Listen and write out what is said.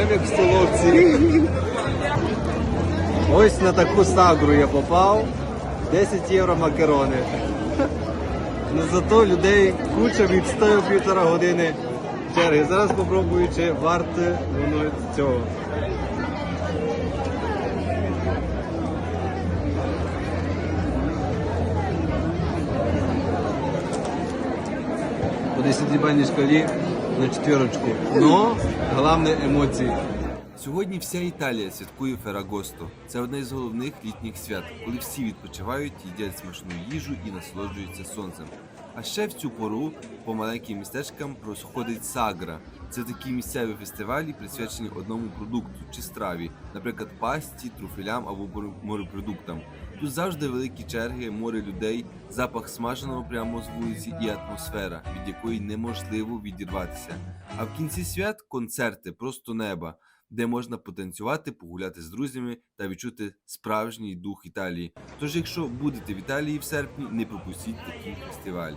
Йдемо як в столовці. Ось на таку сагру я попав. 10 євро макарони. Ну зато людей куча відстою півтора години черги. Зараз попробую, чи варте воно цього. По 10 шкалі на четверочку. Но головне емоції. Сьогодні вся Італія святкує Ферагосто. Це одне з головних літніх свят, коли всі відпочивають, їдять смачну їжу і насолоджуються сонцем. А ще в цю пору по маленьким містечкам розходить сагра. Це такі місцеві фестивалі, присвячені одному продукту чи страві, наприклад, пасті, труфелям або мор- морепродуктам. Тут завжди великі черги, море людей, запах смаженого прямо з вулиці і атмосфера, від якої неможливо відірватися. А в кінці свят концерти просто неба де можна потанцювати, погуляти з друзями та відчути справжній дух Італії. Тож, якщо будете в Італії в серпні, не пропустіть такі фестивалі.